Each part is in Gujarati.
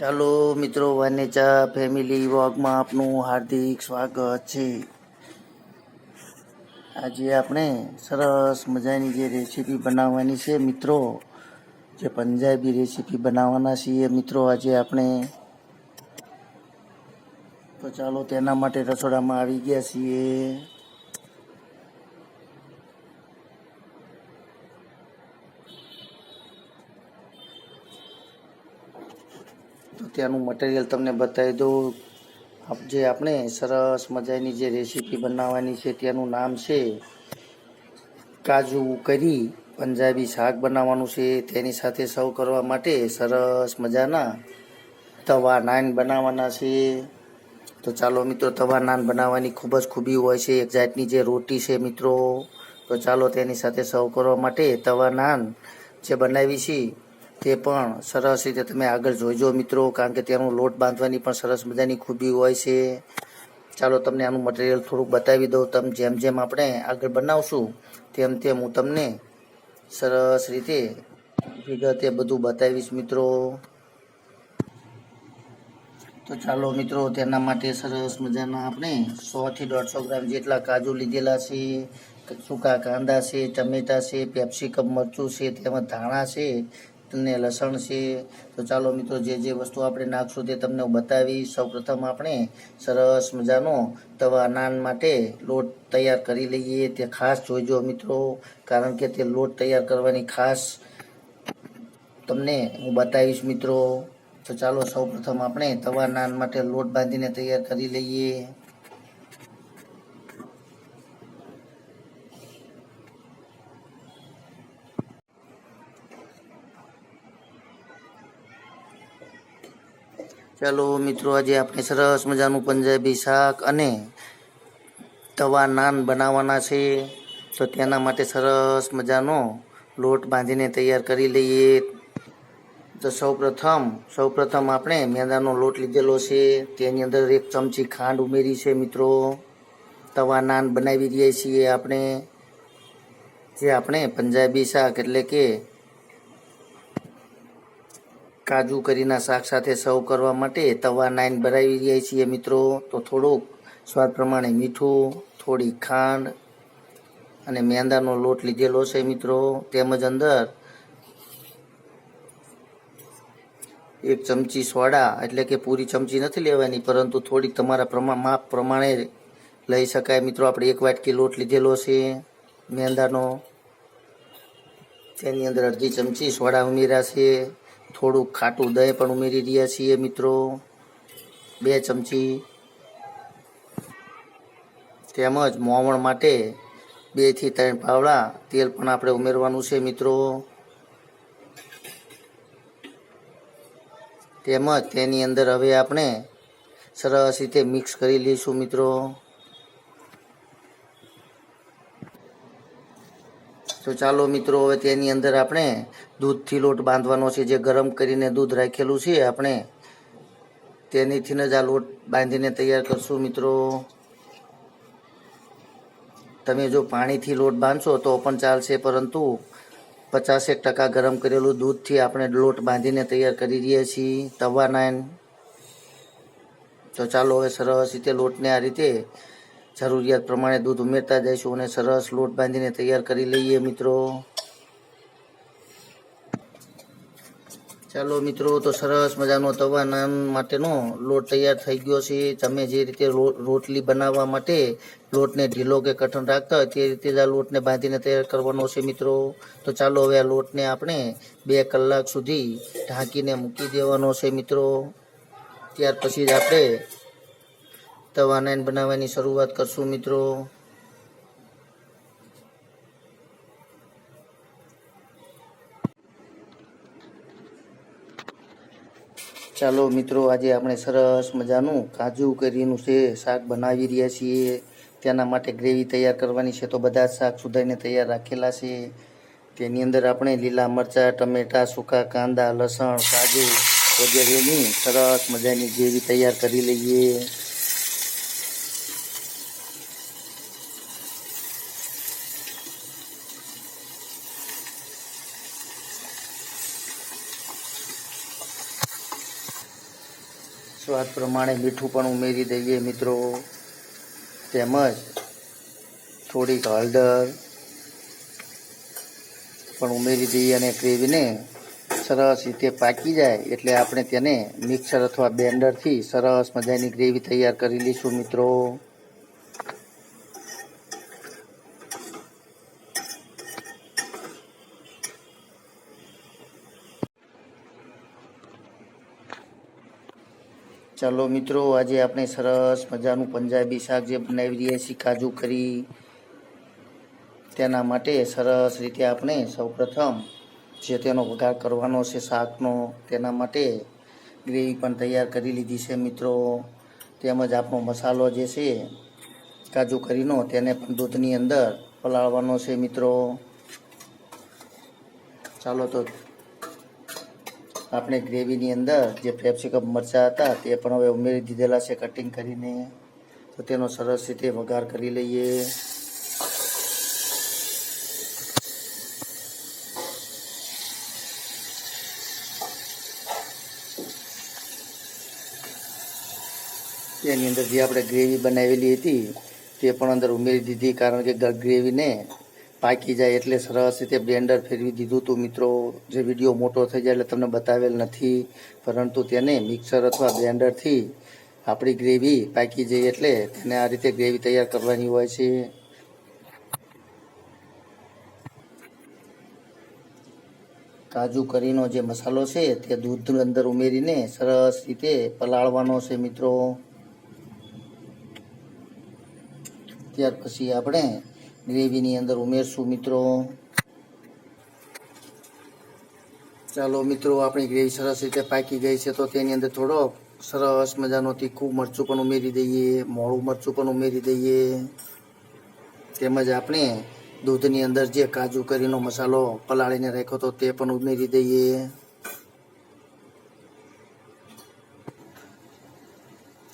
ચાલો મિત્રો વાનેચા ફેમિલી વોગમાં આપનું હાર્દિક સ્વાગત છે. આજે આપણે સરસ મજાની જે રેસીપી બનાવવાની છે મિત્રો, જે પંજાબી રેસીપી બનાવવાના છીએ મિત્રો, આજે આપણે. તો ચાલો તેના માટે રસોડામાં આવી ગયા છીએ. ત્યાંનું મટીરિયલ તમને બતાવી દઉં. જે આપણે સરસ મજાની જે રેસીપી બનાવવાની છે તેનું નામ છે કાજુ કરી પંજાબી શાક બનાવવાનું છે. તેની સાથે સર્વ કરવા માટે સરસ મજાના તવા નાન બનાવવાના છે. તો ચાલો મિત્રો, તવા નાન બનાવવાની ખૂબ જ ખૂબી હોય છે. એક જાતની જે રોટી છે મિત્રો. તો ચાલો તેની સાથે સર્વ કરવા માટે તવા નાન જે બનાવી છે તે પણ સરસ રીતે તમે આગળ જોઈજો મિત્રો, કારણ કે તેનો લોટ બાંધવાની પણ સરસ મજાની ખૂબી હોય છે. ચાલો તમને આનું મટીરિયલ થોડુંક બતાવી દઉં. તમે જેમ જેમ આપણે આગળ બનાવશું, તેમ તેમ હું તમને સરસ રીતે વિગતે બધું બતાવીશ મિત્રો. તો ચાલો મિત્રો, તેના માટે સરસ મજાના આપણે સોથી દોઢસો ગ્રામ જેટલા કાજુ લીધેલા છે, સૂકા કાંદા છે, ટમેટા છે પેપ્સિકમ મરચું છે તેમાં ધાણા છે અને લસણ છે. તો ચાલો મિત્રો, જે જે વસ્તુ આપણે નાખશું તે તમને હું બતાવીશ. સૌપ્રથમ આપણે સરસ મજાનો તવા નાન માટે લોટ તૈયાર કરી લઈએ. તે ખાસ જોઈજો મિત્રો, કારણ કે તે લોટ તૈયાર કરવાની ખાસ તમને હું બતાવીશ મિત્રો. તો ચાલો સૌપ્રથમ આપણે તવા નાન માટે લોટ બાંધીને તૈયાર કરી લઈએ. ચાલો મિત્રો, આજે આપણે સરસ મજાનું પંજાબી શાક અને તવા નાન બનાવવાના છે. તો તેના માટે સરસ મજાનો લોટ બાંધીને તૈયાર કરી લઈએ. તો સૌપ્રથમ સૌપ્રથમ આપણે મેંદાનો લોટ લીધેલો છે. તેની અંદર એક ચમચી ખાંડ ઉમેરી છે મિત્રો. તવા નાન બનાવી રહ્યા છીએ આપણે. જે આપણે પંજાબી શાક એટલે કે કાજુ કરીના શાક સાથે સર્વ કરવા માટે તવા નાઈન ભરાવી રહ્યા છીએ મિત્રો. તો થોડુંક સ્વાદ પ્રમાણે મીઠું, થોડી ખાંડ અને મેંદાનો લોટ લીધેલો છે મિત્રો. તેમજ અંદર એક ચમચી સોડા, એટલે કે પૂરી ચમચી નથી લેવાની, પરંતુ થોડીક તમારા પ્રમાણ માપ પ્રમાણે લઈ શકાય મિત્રો. આપણે એક વાટકી લોટ લીધેલો છે મેંદાનો. તેની અંદર અડધી ચમચી સોડા ઉમેર્યા છે થોડુંક ખાટું દહીં પણ ઉમેરી રહ્યા છીએ મિત્રો. બે ચમચી. તેમજ મોવણ માટે બેથી ત્રણ પાવડા તેલ પણ આપણે ઉમેરવાનું છે મિત્રો. તેમજ તેની અંદર હવે આપણે સરસ રીતે મિક્સ કરી લઈશું મિત્રો. તો ચાલો મિત્રો, હવે તેની અંદર આપણે દૂધથી લોટ બાંધવાનો છે. જે ગરમ કરીને દૂધ રાખેલું છે, આપણે તેનીથી જ આ લોટ બાંધીને તૈયાર કરશું મિત્રો. તમે જો પાણીથી લોટ બાંધશો તો પણ ચાલશે, પરંતુ પચાસેક ટકા ગરમ કરેલું દૂધથી આપણે લોટ બાંધીને તૈયાર કરી દઈએ છીએ તવા નાન તો ચાલો હવે સરસ રીતે લોટને આ રીતે જરૂરિયાત પ્રમાણે દૂધ ઉમેરતા જઈશું અને સરસ લોટ બાંધીને તૈયાર કરી લઈએ મિત્રો. ચાલો મિત્રો, તો સરસ મજાનો તવા નાન માટેનો લોટ તૈયાર થઈ ગયો છે. તમે જે રીતે રોટલી બનાવવા માટે લોટને ઢીલો કે કઠણ રાખતા હોય તે રીતે જ આ લોટને બાંધીને તૈયાર કરવાનો છે મિત્રો. તો ચાલો હવે આ લોટને આપણે બે કલાક સુધી ઢાંકીને મૂકી દેવાનો છે મિત્રો. ત્યાર પછી જ આપણે તવા નાન બનાવવાની શરૂઆત કરશું, મિત્રો. ચાલો, મિત્રો, આજે આપણે સરસ મજાનું કાજુ કરીનું છે શાક બનાવી રહ્યા છીએ તેના માટે ગ્રેવી તૈયાર કરવાની છે. તો બધા જ શાક સુધારીને તૈયાર રાખેલા છે. તેની અંદર આપણે લીલા મરચાં, ટમેટાં, સૂકા કાંદા, લસણ, કાજુ વગેરેની સરસ મજાની ગ્રેવી તૈયાર કરી લઈએ. સ્વાદ પ્રમાણે મીઠું પણ ઉમેરી દઈએ મિત્રો. તેમજ થોડીક હળદર પણ ઉમેરી દઈએ અને ગ્રેવીને સરસ રીતે પાકી જાય એટલે આપણે તેને મિક્સર અથવા બ્લેન્ડરથી સરસ મજાની ગ્રેવી તૈયાર કરી લઈશું મિત્રો. ચાલો મિત્રો, આજે આપણે સરસ મજાનું પંજાબી શાક જે બનાવી રહ્યા છીએ, કાજુ કરી. તેના માટે સરસ રીતે આપણે સૌપ્રથમ જે તેનો વઘાર કરવાનો છે શાકનો, તેના માટે ગ્રેવી પણ તૈયાર કરી લીધી છે મિત્રો. તેમજ આપણો મસાલો જે છે, કાજુ કરીનો, તેને પણ દૂધની અંદર પલાળવાનો છે મિત્રો. ચાલો તો આપણે ગ્રેવીની અંદર જે કેપ્સિકમ મરચાં હતા, તે પણ હવે ઉમેરી દીધેલા છે કટિંગ કરીને. તો તેનો સરસ રીતે વઘાર કરી લઈએ. તેની અંદર જે આપણે ગ્રેવી બનાવેલી હતી, તે પણ અંદર ઉમેરી દીધી, કારણ કે ગ્રેવીને પાકી જાય એટલે સરસ રીતે બ્લેન્ડર ફેરવી દીધું હતું. મિત્રો, જે વીડિયો મોટો થઈ જાય એટલે તમને બતાવેલ નથી. પરંતુ તેને મિક્સર અથવા બ્લેન્ડરથી આપણી ગ્રેવી પાકી જાય એટલે તેને આ રીતે ગ્રેવી તૈયાર કરવાની હોય છે. કાજુ કરીનો જે મસાલો છે તે દૂધની અંદર ઉમેરીને સરસ રીતે પલાળવાનો છે, મિત્રો. ત્યાર પછી આપણે ગ્રેવીની અંદર ઉમેરશું મિત્રો. ચાલો મિત્રો, આપણી ગ્રેવી સરસ રીતે પાકી ગઈ છે, તો તેની અંદર થોડો સરસ મજાનો તીખું મરચું પણ ઉમેરી દઈએ, મોળું મરચું પણ ઉમેરી દઈએ. તેમજ આપણે દૂધની અંદર જે કાજુ કરીનો મસાલો પલાળીને રાખ્યો હતો તે પણ ઉમેરી દઈએ.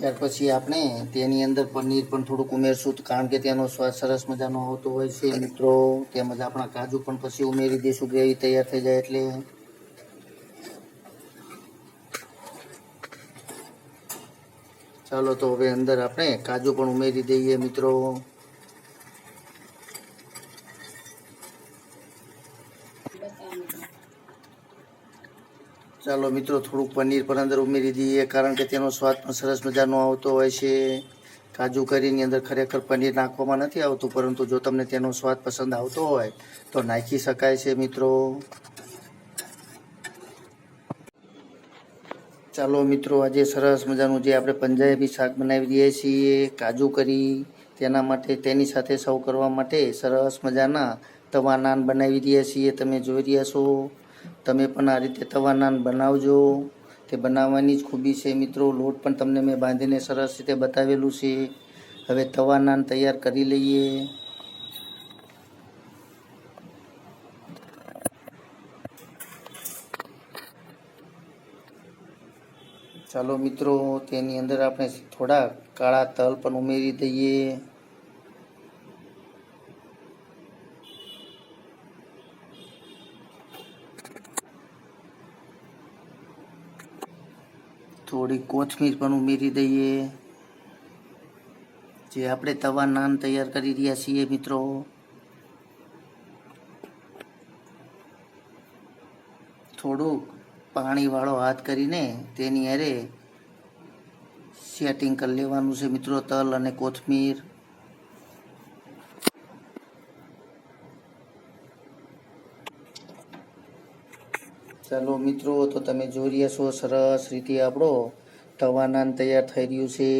ત્યાર પછી આપણે તેની અંદર પનીર પણ થોડુંક ઉમેરશું. કારણ કે તેનો સ્વાદ સરસ મજાનો આવતો હોય છે, મિત્રો. તેમજ આપણા કાજુ પણ પછી ઉમેરી દઈશું, ગ્રેવી તૈયાર થઈ જાય એટલે. ચાલો તો હવે અંદર આપણે કાજુ પણ ઉમેરી દઈએ, મિત્રો. ચાલો મિત્રો, થોડુંક પનીર પણ અંદર ઉમેરી દઈએ, કારણ કે તેનો સ્વાદ પણ સરસ મજાનો આવતો હોય છે. કાજુ કરીની અંદર ખરેખર પનીર નાખવામાં નથી આવતું, પરંતુ જો તમને તેનો સ્વાદ પસંદ આવતો હોય, તો નાખી શકાય છે મિત્રો. ચાલો મિત્રો, આજે સરસ મજાનું જે આપણે પંજાબી શાક બનાવી દઈએ છીએ, કાજુ કરી, તેના માટે, તેની સાથે સર્વ કરવા માટે સરસ મજાના તવા નાન બનાવી દઈએ છીએ. તમે જોઈ રહ્યા છો તમે પણ આ રીતે તવા નાન બનાવજો. તે બનાવવાની જ ખૂબી છે મિત્રો. લોટ પણ તમને મેં બાંધીને સરસ રીતે બતાવેલું છે. હવે તવા નાન તૈયાર કરી લઈએ. ચાલો મિત્રો, તેની અંદર આપણે થોડા કાળા તલ પણ ઉમેરી દઈએ. થોડી કોથમીર પણ ઉમેરી દઈએ. જે આપણે તવા નાન તૈયાર કરી રહ્યા છીએ મિત્રો. થોડુંક પાણીવાળો હાથ કરીને તેની હારે સેટિંગ કરી લેવાનું છે મિત્રો તલ અને કોથમીર. ચાલો મિત્રો, તો તમે જોઈ રહ્યા છો, સરસ રીતે આપણો તવા નાન તૈયાર થઈ રહ્યું છે.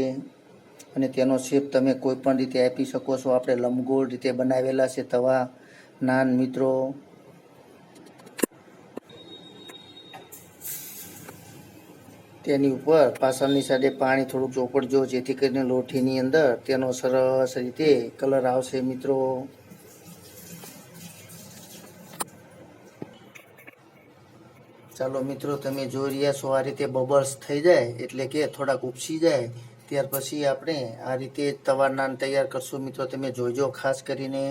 અને તેનો શેપ તમે કોઈ પણ રીતે આપી શકો છો. આપણે લંબગોળ રીતે બનાવેલા છે તવા નાન મિત્રો. તેની ઉપર પાછળની સાઈડે પાણી થોડુંક ચોપડજો જેથી કરીને લોઠીની અંદર તેનો સરસ રીતે કલર આવશે, મિત્રો. ચાલો મિત્રો, તમે જોઈ રહ્યા છો આ રીતે બબલ્સ થઈ જાય, એટલે કે થોડાક ઉપસી જાય. ત્યાર પછી આપણે આ રીતે તવા નાન તૈયાર કરશું. મિત્રો, તમે જોઈજો ખાસ કરીને.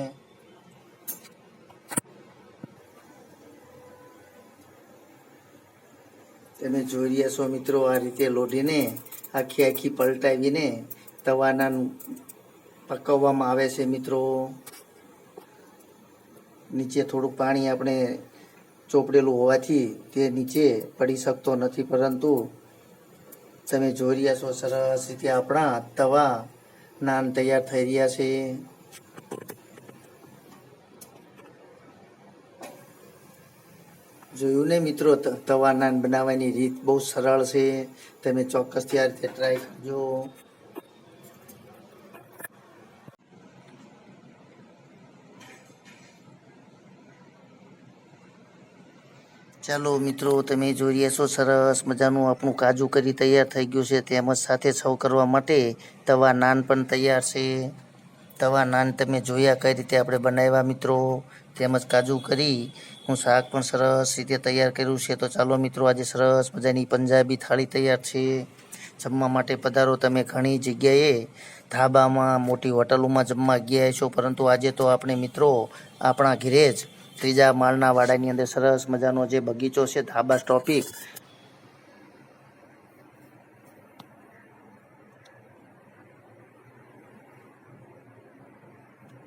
તમે જોઈ રહ્યા છો મિત્રો, આ રીતે લોઢીને આખી આખી પલટાવીને તવાના પકવવામાં આવે છે મિત્રો. નીચે થોડુંક પાણી આપણે ચોપડેલું હોવાથી તે નીચે પડી શકતો નથી, પરંતુ તમે જોઈ રહ્યા છો, સરસ રીતે આપણા તવા નાન તૈયાર થઈ રહ્યા છે. જોયું ને મિત્રો તવા નાન બનાવવાની રીત બહુ સરળ છે. તમે ચોક્કસથી આ રીતે ટ્રાય કરજો. ચાલો મિત્રો, તમે જોઈ રહ્યા છો સરસ મજાનું આપણું કાજુ કરી તૈયાર થઈ ગયું છે. તેમજ સાથે સર્વ કરવા માટે તવા નાન પણ તૈયાર છે. તવા નાન તમે જોયા કઈ રીતે આપણે બનાવ્યા મિત્રો? તેમજ કાજુ કરી હું શાક પણ સરસ રીતે તૈયાર કર્યું છે. તો ચાલો મિત્રો, આજે સરસ મજાની પંજાબી થાળી તૈયાર છે. જમવા માટે પધારો. તમે ઘણી જગ્યાએ ધાબામાં, મોટી હોટલોમાં જમવા ગયા છો પરંતુ આજે તો આપણે મિત્રો, આપણા ઘરે જ ત્રીજા માળના વાડાની અંદર સરસ મજાનો જે બગીચો છે, ધાબા ટોપિક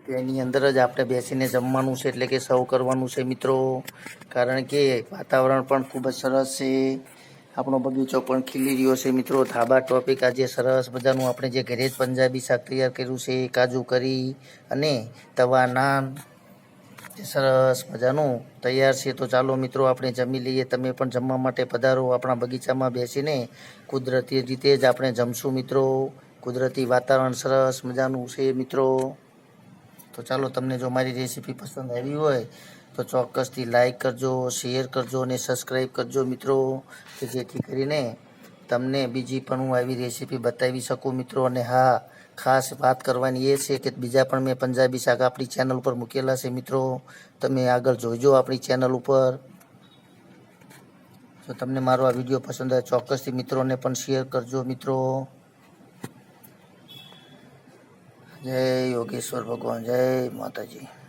તેની અંદર જ આપણે બેસીને જમવાનું છે, એટલે કે સર્વ કરવાનું છે મિત્રો. કારણ કે વાતાવરણ પણ ખૂબ જ સરસ છે. આપણો બગીચો પણ ખીલી રહ્યો છે મિત્રો. ધાબા ટોપિક આજે સરસ મજાનું આપણે જે ઘરે જ પંજાબી શાક તૈયાર કર્યું છે, કાજુ કરી અને તવા નાન સરસ મજાનું તૈયાર છે. તો ચાલો મિત્રો, આપણે જમી લઈએ. તમે પણ જમવા માટે પધારો. આપણા બગીચામાં બેસીને કુદરતી રીતે જ આપણે જમશું મિત્રો. કુદરતી વાતાવરણ સરસ મજાનું છે મિત્રો. તો ચાલો તમને જો મારી રેસીપી પસંદ આવી હોય, તો ચોક્કસથી લાઈક કરજો, શેર કરજો અને સબસ્ક્રાઈબ કરજો મિત્રો, કે જેથી કરીને તમને બીજી પણ હું આવી રેસીપી બતાવી શકું મિત્રો. અને હા ખાસ વાત કરવાની એ છે કે બીજા પણ મેં પંજાબી શાક આપણી ચેનલ ઉપર મૂકેલા છે મિત્રો. તમે આગળ જોઈજો આપણી ચેનલ ઉપર. જો તમને મારો આ વીડિયો પસંદ આવે, ચોક્કસથી મિત્રોને પણ શેર કરજો મિત્રો. જય યોગેશ્વર ભગવાન, જય માતાજી.